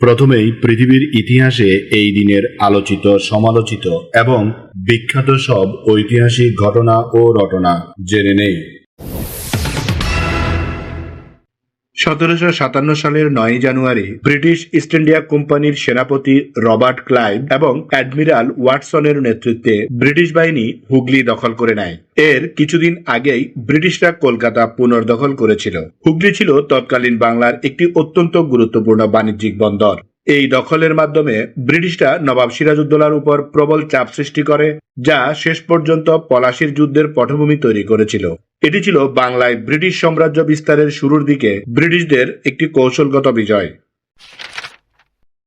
প্রথমেই পৃথিবীর ইতিহাসে এই দিনের আলোচিত, সমালোচিত এবং বিখ্যাত সব ঐতিহাসিক ঘটনা ও রটনা জেনে নেই। সতেরোশো সাতান্ন সালের নয় জানুয়ারি ব্রিটিশ ইস্ট ইন্ডিয়া কোম্পানির সেনাপতি রবার্ট ক্লাইভ এবং অ্যাডমিরাল ওয়াটসনের নেতৃত্বে ব্রিটিশ বাহিনী হুগলি দখল করে নেয়। এর কিছুদিন আগেই ব্রিটিশরা কলকাতা পুনর্দখল করেছিল। হুগলি ছিল তৎকালীন বাংলার একটি অত্যন্ত গুরুত্বপূর্ণ বাণিজ্যিক বন্দর। এই দখলের মাধ্যমে ব্রিটিশরা নবাব সিরাজউদ্দৌলার উপর প্রবল চাপ সৃষ্টি করে, যা শেষ পর্যন্ত পলাশির যুদ্ধের পটভূমি তৈরি করেছিল। এটি ছিল বাংলায় ব্রিটিশ সাম্রাজ্য বিস্তারের শুরুর দিকে ব্রিটিশদের একটি কৌশলগত বিজয়।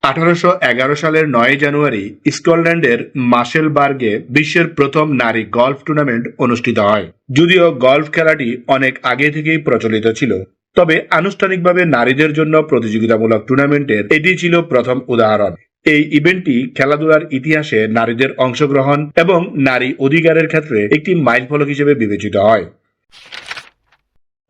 আঠারোশো এগারো সালের নয় জানুয়ারি স্কটল্যান্ডের মাসেলবার্গে বিশ্বের প্রথম নারী গলফ টুর্নামেন্ট অনুষ্ঠিত হয়। যদিও গলফ খেলাটি অনেক আগে থেকেই প্রচলিত ছিল। তবে আনুষ্ঠানিকভাবে নারীদের জন্য প্রতিযোগিতামূলক টুর্নামেন্টের এটি ছিল প্রথম উদাহরণ। এই ইভেন্টটি খেলাধুলার ইতিহাসে নারীদের অংশগ্রহণ এবং নারী অধিকারের ক্ষেত্রে একটি মাইলফলক হিসেবে বিবেচিত হয়।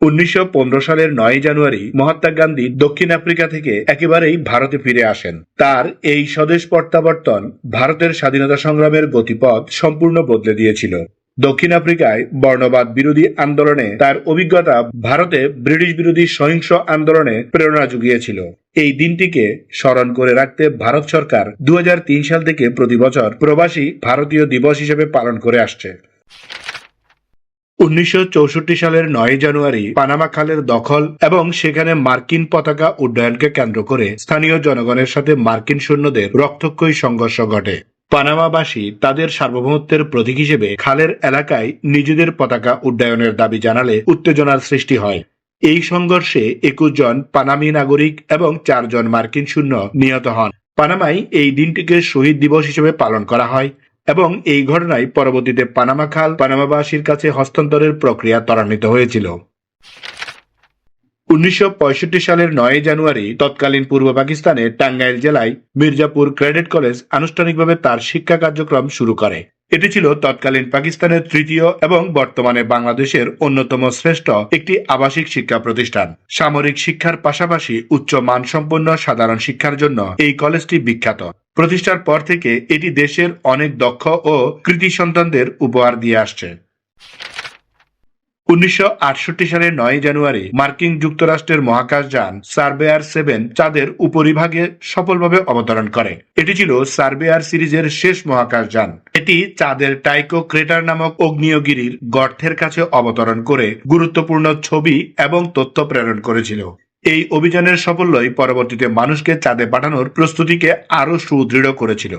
উনিশশো পনেরো সালের নয় জানুয়ারি মহাত্মা গান্ধী দক্ষিণ আফ্রিকা থেকে একেবারেই ভারতে ফিরে আসেন। তার এই স্বদেশ প্রত্যাবর্তন ভারতের স্বাধীনতা সংগ্রামের গতিপথ সম্পূর্ণ বদলে দিয়েছিল। দক্ষিণ আফ্রিকায় বর্ণবাদ বিরোধী আন্দোলনে তার অভিজ্ঞতা ভারতে ব্রিটিশ বিরোধী সহিংস আন্দোলনে প্রেরণা জুগিয়েছিল। এই দিনটিকে স্মরণ করে রাখতে ভারত সরকার দু হাজার তিন সাল থেকে প্রতি বছর প্রবাসী ভারতীয় দিবস হিসেবে পালন করে আসছে। উনিশশো চৌষট্টি সালের নয় জানুয়ারি পানামা খালের দখল এবং সেখানে মার্কিন পতাকা উড্ডয়নকে কেন্দ্র করে স্থানীয় জনগণের সাথে মার্কিন সৈন্যদের রক্তক্ষয়ী সংঘর্ষ ঘটে। পানামাবাসী তাদের সার্বভৌমত্বের প্রতীক হিসেবে খালের এলাকায় নিজেদের পতাকা উড্ডয়নের দাবি জানালে উত্তেজনার সৃষ্টি হয়। এই সংঘর্ষে একুশ জন পানামি নাগরিক এবং চারজন মার্কিন সৈন্য নিহত হন। পানামায় এই দিনটিকে শহীদ দিবস হিসেবে পালন করা হয় এবং এই ঘটনায় পরবর্তীতে পানামা খাল পানামাবাসীর কাছে হস্তান্তরের প্রক্রিয়া ত্বরান্বিত হয়েছিল। উনিশশো পঁয়ষট্টি সালের নয় জানুয়ারি তৎকালীন পূর্ব পাকিস্তানের টাঙ্গাইল জেলায় মির্জাপুর ক্রেডিট কলেজ আনুষ্ঠানিকভাবে তার শিক্ষা কার্যক্রম শুরু করে। এটি ছিল তৎকালীন পাকিস্তানের তৃতীয় এবং বর্তমানে বাংলাদেশের অন্যতম শ্রেষ্ঠ একটি আবাসিক শিক্ষা প্রতিষ্ঠান। সামরিক শিক্ষার পাশাপাশি উচ্চ মানসম্পন্ন সাধারণ শিক্ষার জন্য এই কলেজটি বিখ্যাত। প্রতিষ্ঠার পর থেকে এটি দেশের অনেক দক্ষ ও কৃতি সন্তানদের উপহার দিয়ে আসছে। উনিশশো আটষট্টি সালের নয় জানুয়ারি মার্কিন যুক্তরাষ্ট্রের মহাকাশযান সার্ভেয়ার সেভেন চাঁদের উপরিভাগে সফলভাবে অবতরণ করে। এটি ছিল সার্ভেয়ার সিরিজের শেষ মহাকাশযান এটি চাঁদের টাইকো ক্রেটার নামক অগ্নিয়গিরির গর্থের কাছে অবতরণ করে গুরুত্বপূর্ণ ছবি এবং তথ্য প্রেরণ করেছিল। এই অভিযানের সাফল্যই পরবর্তীতে মানুষকে চাঁদে পাঠানোর প্রস্তুতিকে আরও সুদৃঢ় করেছিল।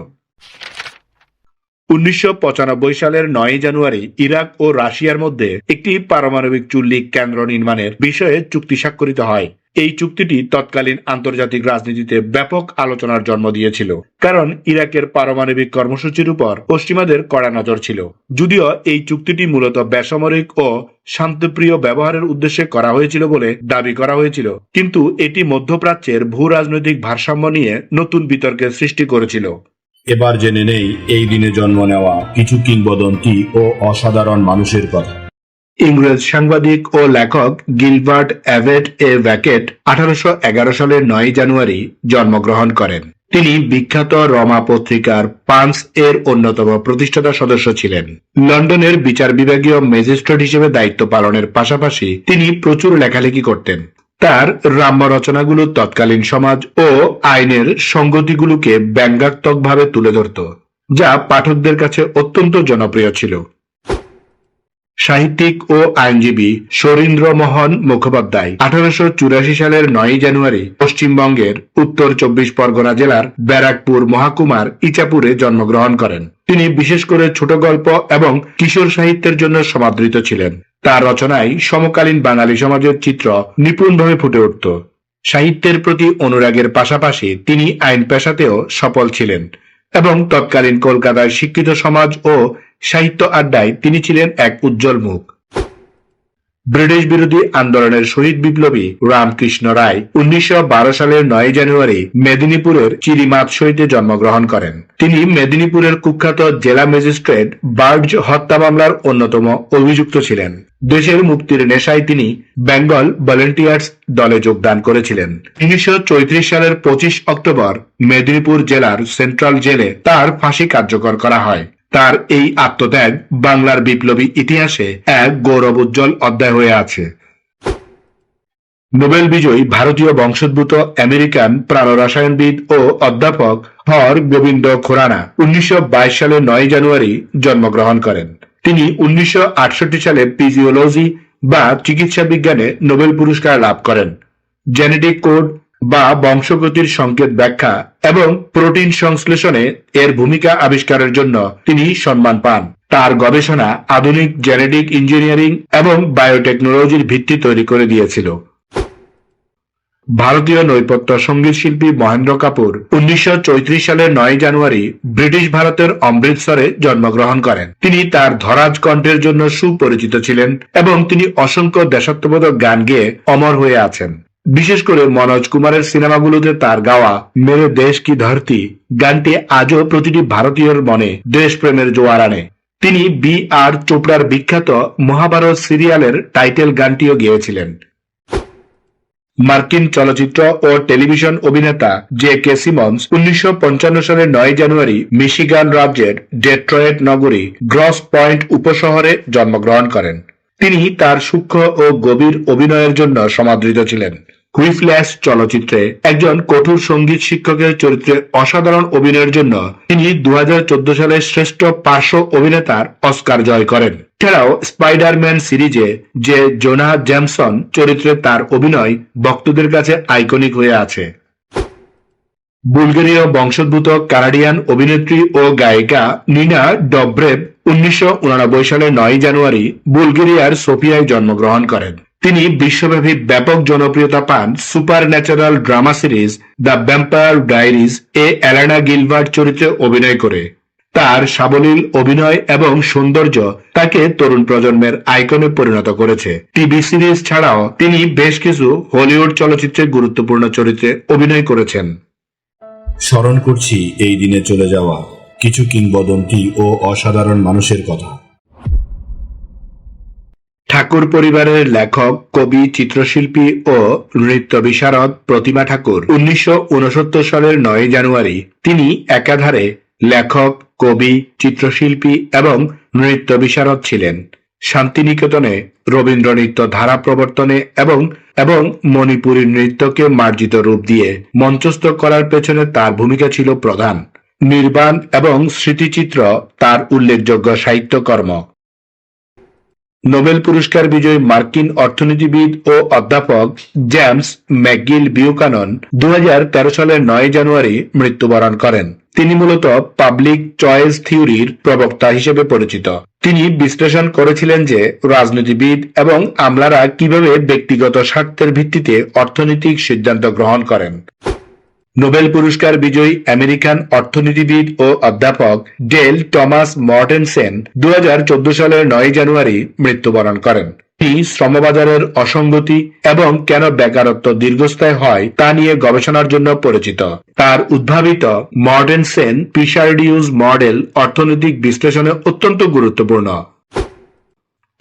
উনিশশো পঁচানব্বই সালের নয় জানুয়ারি ইরাক ও রাশিয়ার মধ্যে একটি পারমাণবিক চুল্লি কেন্দ্র নির্মাণের বিষয়ে চুক্তি স্বাক্ষরিত হয়। এই চুক্তিটি তৎকালীন আন্তর্জাতিক রাজনীতিতে ব্যাপক আলোচনার জন্ম দিয়েছিল, কারণ ইরাকের পারমাণবিক কর্মসূচির উপর পশ্চিমাদের কড়া নজর ছিল। যদিও এই চুক্তিটি মূলত বেসামরিক ও শান্তিপ্রিয় ব্যবহারের উদ্দেশ্যে করা হয়েছিল বলে দাবি করা হয়েছিল, কিন্তু এটি মধ্যপ্রাচ্যের ভূ রাজনৈতিক ভারসাম্য নিয়ে নতুন বিতর্কের সৃষ্টি করেছিল। এবার জেনে নেই এই দিনে জন্ম নেওয়া কিছু কিংবদন্তি ও অসাধারণ মানুষের কথা। ইংরেজ সাংবাদিক ও লেখক গিলবার্ট অ্যাভেট এ ভ্যাকেট আঠারোশো এগারো সালের নয় জানুয়ারি জন্মগ্রহণ করেন। তিনি বিখ্যাত রমা পত্রিকার পান্স এর অন্যতম প্রতিষ্ঠাতা সদস্য ছিলেন। লন্ডনের বিচার বিভাগীয় ম্যাজিস্ট্রেট হিসেবে দায়িত্ব পালনের পাশাপাশি তিনি প্রচুর লেখালেখি করতেন। তার রাম্য রচনাগুলো তৎকালীন সমাজ ও আইনের সঙ্গতিগুলোকে ব্যঙ্গাত্মকভাবে তুলে ধরত, যা পাঠকদের কাছে অত্যন্ত জনপ্রিয় ছিল। সাহিত্যিক ও আইনজীবী শরীন্দ্রমোহন মুখোপাধ্যায়। আঠারোশো চুরাশি সালের নয় জানুয়ারি পশ্চিমবঙ্গের উত্তর চব্বিশ পরগনা জেলার ব্যারাকপুর মহাকুমার ইচাপুরে জন্মগ্রহণ করেন। তিনি বিশেষ করে ছোট গল্প এবং কিশোর সাহিত্যের জন্য সমাদৃত ছিলেন। তার রচনায় সমকালীন বাঙালি সমাজের চিত্র নিপুণভাবে ফুটে উঠত। সাহিত্যের প্রতি অনুরাগের পাশাপাশি তিনি আইন পেশাতেও সফল ছিলেন এবং তৎকালীন কলকাতার শিক্ষিত সমাজ ও সাহিত্য আড্ডায় তিনি ছিলেন এক উজ্জ্বল মুখ। ব্রিটিশ বিরোধী আন্দোলনের শহীদ বিপ্লবী রামকৃষ্ণ রায় উনিশশো বারো সালের নয় জানুয়ারি মেদিনীপুরের চিরিমাতসইতে জন্মগ্রহণ করেন। তিনি মেদিনীপুরের কুখ্যাত জেলা ম্যাজিস্ট্রেট বার্জ হত্যা মামলার অন্যতম অভিযুক্ত ছিলেন। দেশের মুক্তির নেশায় তিনি বেঙ্গল ভলেন্টিয়ার্স দলে যোগদান করেছিলেন। উনিশশো চৌত্রিশ সালের পঁচিশ অক্টোবর মেদিনীপুর জেলার সেন্ট্রাল জেলে তার ফাঁসি কার্যকর করা হয়। তার এই আত্মত্যাগ বাংলার বিপ্লবী ইতিহাসে এক গৌরব উজ্জ্বল অধ্যায় হয়ে আছে। নোবেল বিজয়ী ভারতীয় বংশোদ্ভূত আমেরিকান প্রাণরসায়নবিদ ও অধ্যাপক হর গোবিন্দ খোরানা উনিশশো সালের নয় জানুয়ারি জন্মগ্রহণ করেন। তিনি উনিশশো আটষট্টি সালে ফিজিওলজি বা চিকিৎসা বিজ্ঞানে নোবেল পুরস্কার লাভ করেন। জেনেটিক কোড বা বংশগতির সংকেত ব্যাখ্যা এবং প্রোটিন সংশ্লেষণে এর ভূমিকা আবিষ্কারের জন্য তিনি সম্মান পান। তার গবেষণা আধুনিক জেনেটিক ইঞ্জিনিয়ারিং এবং বায়োটেকনোলজির ভিত্তি তৈরি করে দিয়েছিল। ভারতীয় নৈপথ্য সংগীত শিল্পী মহেন্দ্র কাপুর উনিশশো চৌত্রিশ সালের নয় জানুয়ারি ব্রিটিশ ভারতের অমৃতসরে জন্মগ্রহণ করেন। তিনি তার ধরাজ কণ্ঠের জন্য সুপরিচিত ছিলেন এবং তিনি অসংখ্য দেশাত্মবোধক গান গেয়ে অমর হয়ে আছেন। বিশেষ করে মনোজ কুমারের সিনেমাগুলোতে তার গাওয়া মেরে দেশ কি ধরতি গানটি আজও প্রতিটি ভারতীয়র মনে দেশপ্রেমের জোয়ার আনে। তিনি বি আর চোপড়ার বিখ্যাত মহাভারত সিরিয়ালের টাইটেল গানটিও গেয়েছিলেন। মার্কিন চলচ্চিত্র ও টেলিভিশন অভিনেতা জে কে সিমন্স উনিশশো পঞ্চান্ন সালের নয় জানুয়ারি মিশিগান রাজ্যের ডেট্রয়েট নগরী গ্রস পয়েন্ট উপশহরে জন্মগ্রহণ করেন। তিনি তার সূক্ষ্ম ও গভীর অভিনয়ের জন্য সমাদৃত ছিলেন। হুইফল্যাশ চলচ্চিত্রে একজন কঠোর সংগীত শিক্ষকের চরিত্রে অসাধারণ অভিনয়ের জন্য তিনি দুহাজার চোদ্দ সালে শ্রেষ্ঠ পার্শ্ব অভিনেতার অস্কার জয় করেন। এছাড়াও স্পাইডারম্যান সিরিজে যে জোনা জ্যামসন চরিত্রে তার অভিনয় ভক্তদের কাছে আইকনিক হয়ে আছে। বুলগেরীয় বংশোদ্ভূত কানাডিয়ান অভিনেত্রী ও গায়িকা নিনা ডব্রেভ উনিশশো সালের নয় জানুয়ারি বুলগেরিয়ার সোফিয়ায় জন্মগ্রহণ করেন। তিনি বিশ্বব্যাপী ব্যাপক জনপ্রিয়তা পান supernatural drama series the vampire diaries A Elena Gilbert চরিত্রে অভিনয় করে। তার সাবলীল অভিনয় এবং সৌন্দর্য তাকে তরুণ প্রজন্মের আইকনে পরিণত করেছে। টিভি সিরিজ ছাড়াও তিনি বেশ কিছু হলিউড চলচ্চিত্রে গুরুত্বপূর্ণ চরিত্রে অভিনয় করেছেন। স্মরণ করছি এই দিনে চলে যাওয়া কিছু কিংবদন্তি ও অসাধারণ মানুষের কথা। ঠাকুর পরিবারের লেখক, কবি, চিত্রশিল্পী ও নৃত্য বিশারদ প্রতিমা ঠাকুর। উনিশশো উনসত্তর সালের নয় জানুয়ারি তিনি একাধারে লেখক, কবি, চিত্রশিল্পী এবং নৃত্য বিশারদ ছিলেন। শান্তিনিকেতনে রবীন্দ্র নৃত্য ধারা প্রবর্তনে এবং এবং মণিপুরী নৃত্যকে মার্জিত রূপ দিয়ে মঞ্চস্থ করার পেছনে তার ভূমিকা ছিল প্রধান। নির্বাণ এবং স্মৃতিচিত্র তার উল্লেখযোগ্য সাহিত্যকর্ম। নোবেল পুরস্কার বিজয়ী মার্কিন অর্থনীতিবিদ ও অধ্যাপক জেমস ম্যাকগিল বিউকানন দু হাজার তেরো সালের নয় জানুয়ারি মৃত্যুবরণ করেন। তিনি মূলত পাবলিক চয়েস থিওরির প্রবক্তা হিসেবে পরিচিত। তিনি বিশ্লেষণ করেছিলেন যে রাজনীতিবিদ এবং আমলারা কীভাবে ব্যক্তিগত স্বার্থের ভিত্তিতে অর্থনৈতিক সিদ্ধান্ত গ্রহণ করেন। নোবেল পুরস্কার বিজয়ী আমেরিকান অর্থনীতিবিদ ও অধ্যাপক ডেল টমাস মর্টেনসেন দু সালের নয় জানুয়ারি মৃত্যুবরণ করেন। তিনি শ্রমবাজারের অসঙ্গতি এবং কেন বেকারত্ব দীর্ঘস্থায়ী হয় তা নিয়ে গবেষণার জন্য পরিচিত। তার উদ্ভাবিত মর্ডেনসেন পিসার্ডিউস মডেল অর্থনৈতিক বিশ্লেষণে অত্যন্ত গুরুত্বপূর্ণ।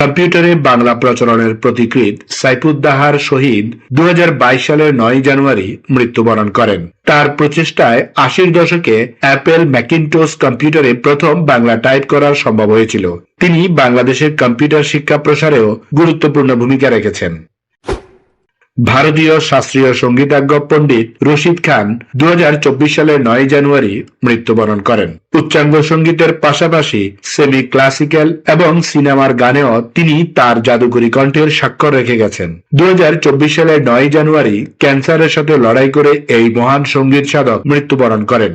কম্পিউটারে বাংলা প্রচলনের প্রতিকৃত সাইফুদ্দাহার শহীদ দু হাজার বাইশ সালের নয় জানুয়ারি মৃত্যুবরণ করেন। তার প্রচেষ্টায় আশির দশকে অ্যাপেল ম্যাকিনটোস কম্পিউটারে প্রথম বাংলা টাইপ করা সম্ভব হয়েছিল। তিনি বাংলাদেশের কম্পিউটার শিক্ষা প্রসারেও গুরুত্বপূর্ণ ভূমিকা রেখেছেন। ভারতীয় শাস্ত্রীয় সঙ্গীতজ্ঞ পণ্ডিত রশিদ খান দু হাজার চব্বিশ সালের নয় জানুয়ারি মৃত্যুবরণ করেন। উচ্চাঙ্গ সঙ্গীতের পাশাপাশি সেমি ক্লাসিক্যাল এবং সিনেমার গানেও তিনি তার জাদুকরী কণ্ঠের স্বাক্ষর রেখে গেছেন। দু হাজার চব্বিশ সালের নয় জানুয়ারি ক্যান্সারের সাথে লড়াই করে এই মহান সংগীত সাধক মৃত্যুবরণ করেন।